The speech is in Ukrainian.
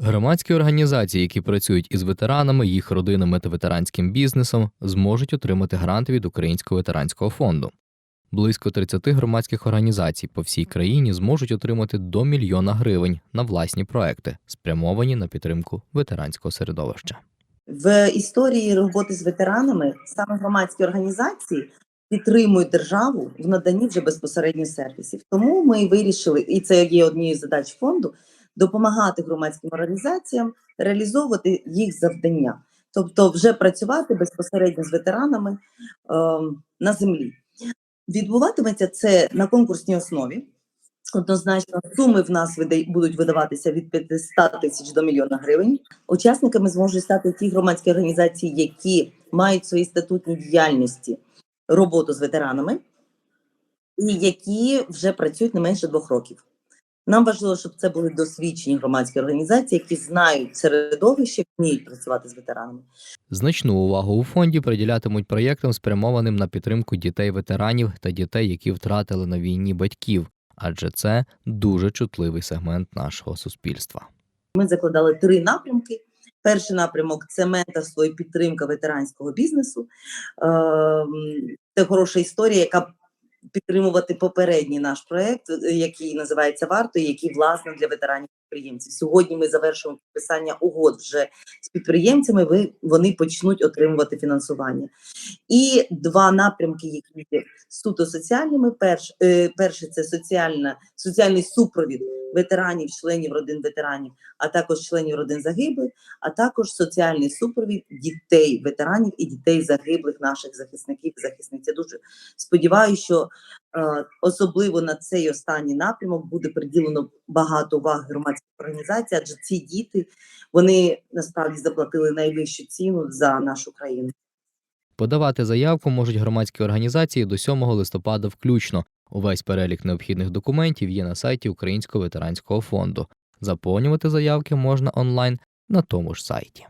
Громадські організації, які працюють із ветеранами, їх родинами та ветеранським бізнесом, зможуть отримати гранти від Українського ветеранського фонду. Близько 30 громадських організацій по всій країні зможуть отримати до мільйона гривень на власні проекти, спрямовані на підтримку ветеранського середовища. В історії роботи з ветеранами саме громадські організації підтримують державу в наданні вже безпосередньо сервісів. Тому ми вирішили, і це є однією задач фонду, допомагати громадським організаціям реалізовувати їх завдання, тобто вже працювати безпосереднььо з ветеранами е, на землі. Відбуватиметься це на конкурсній основі. Однозначно, суми в нас будуть видаватися від 500 тисяч до мільйона гривень. Учасниками зможуть стати ті громадські організації, які мають в своїй статутній діяльності роботу з ветеранами, і які вже працюють не менше двох років. Нам важливо, щоб це були досвідчені громадські організації, які знають середовище, вміють працювати з ветеранами. Значну увагу у фонді приділятимуть проєктам, спрямованим на підтримку дітей ветеранів та дітей, які втратили на війні батьків, адже це дуже чутливий сегмент нашого суспільства. Ми закладали три напрямки. Перший напрямок це менторство і підтримка ветеранського бізнесу. Ем, Це хороша історія, яка підтримувати попередній наш проект, е, який називається Варто, і який власне для ветеранів підприємців. Сьогодні ми завершуємо підписання угод вже з підприємцями. Ви вони почнуть отримувати фінансування. І два напрямки, які є суто соціальними. Перш, е, перший це соціальна, соціальний супровід ветеранів, членів родин ветеранів, а також членів родин загиблих, а також соціальний супровід дітей ветеранів і дітей загиблих наших захисників і захисниць. Дуже сподіваюся, що е, особливо на цей останній напрямок буде приділено багато уваги громадських організацій, адже ці діти вони насправді заплатили найвищу ціну за нашу країну. Подавати заявку можуть громадські організації до 7 листопада включно. Увесь перелік необхідних документів є на сайті Українського ветеранського фонду. Заповнювати заявки можна онлайн на тому ж сайті.